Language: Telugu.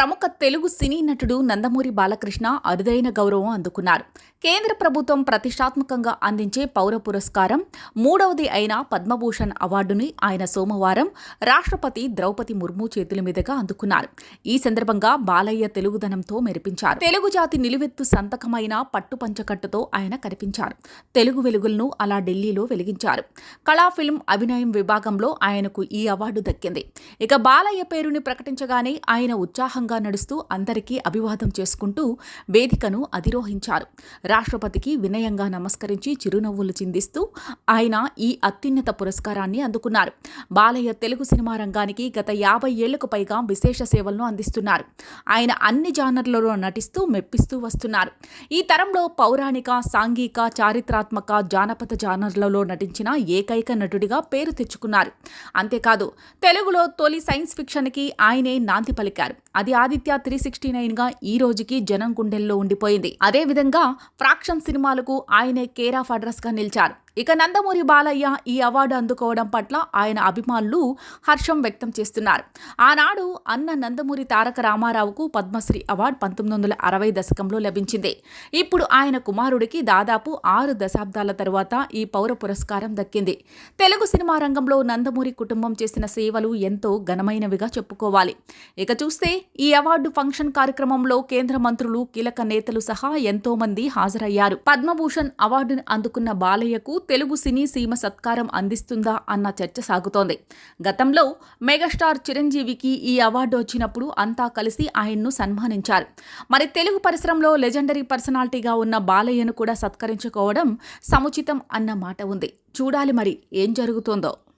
ప్రముఖ తెలుగు సినీ నటుడు నందమూరి బాలకృష్ణ అరుదైన గౌరవం అందుకున్నారు. కేంద్ర ప్రభుత్వం ప్రతిష్టాత్మకంగా అందించే పౌర పురస్కారం మూడవది అయిన పద్మభూషణ్ అవార్డుని ఆయన సోమవారం రాష్ట్రపతి ద్రౌపది ముర్ము చేతుల మీదుగా అందుకున్నారు. ఈ సందర్భంగా బాలయ్య తెలుగుదనంతో మెరిపించారు. తెలుగు జాతి నిలువెత్తు సంతకమైన పట్టు పంచకట్టుతో ఆయన కనిపించారు. తెలుగు వెలుగులను అలా ఢిల్లీలో వెలిగించారు. కళా ఫిల్మ్ అభినయం విభాగంలో ఆయనకు ఈ అవార్డు దక్కింది. ఇక బాలయ్య పేరుని ప్రకటించగానే ఆయన ఉత్సాహంగా నడుస్తూ అందరికీ అభివాదం చేసుకుంటూ వేదికను అధిరోహించారు. రాష్ట్రపతికి వినయంగా నమస్కరించి చిరునవ్వులు చిందిస్తూ ఆయన ఈ అత్యున్నత పురస్కారాన్ని అందుకున్నారు. బాలయ్య తెలుగు సినిమా రంగానికి గత యాభై ఏళ్ళకు పైగా విశేష సేవలను అందిస్తున్నారు. ఆయన అన్ని జానర్లలో నటిస్తూ మెప్పిస్తూ వస్తున్నారు. ఈ తరంలో పౌరాణిక సాంఘిక చారిత్రాత్మక జానపద జానర్లలో నటించిన ఏకైక నటుడిగా పేరు తెచ్చుకున్నారు. అంతేకాదు తెలుగులో తొలి సైన్స్ ఫిక్షన్కి ఆయనే నాంది పలికారు. అది ఆది ఆదిత్య త్రీ సిక్స్టీ నైన్గా ఈ రోజుకి జనం గుండెల్లో ఉండిపోయింది. అదేవిధంగా ఫ్రాక్షన్ సినిమాలకు ఆయనే కేర్ ఆఫ్ అడ్రస్గా నిలిచారు. ఇక నందమూరి బాలయ్య ఈ అవార్డు అందుకోవడం పట్ల ఆయన అభిమానులు హర్షం వ్యక్తం చేస్తున్నారు. ఆనాడు అన్న నందమూరి తారక రామారావుకు పద్మశ్రీ అవార్డు పంతొమ్మిది వందల అరవై దశకంలో లభించింది. ఇప్పుడు ఆయన కుమారుడికి దాదాపు ఆరు దశాబ్దాల తరువాత ఈ పౌర పురస్కారం దక్కింది. తెలుగు సినిమా రంగంలో నందమూరి కుటుంబం చేసిన సేవలు ఎంతో ఘనమైనవిగా చెప్పుకోవాలి. ఇక చూస్తే ఈ అవార్డు ఫంక్షన్ కార్యక్రమంలో కేంద్ర మంత్రులు కీలక నేతలు సహా ఎంతో మంది హాజరయ్యారు. పద్మభూషణ్ అవార్డును అందుకున్న బాలయ్యకు తెలుగు సినీ సీమ సత్కారం అందిస్తుందా అన్న చర్చ సాగుతోంది. గతంలో మెగాస్టార్ చిరంజీవికి ఈ అవార్డు వచ్చినప్పుడు అంతా కలిసి ఆయన్ను సన్మానించారు. మరి తెలుగు పరిశ్రమలో లెజెండరీ పర్సనాలిటీగా ఉన్న బాలయ్యను కూడా సత్కరించుకోవడం సముచితం అన్న మాట ఉంది. చూడాలి మరి ఏం జరుగుతోందో.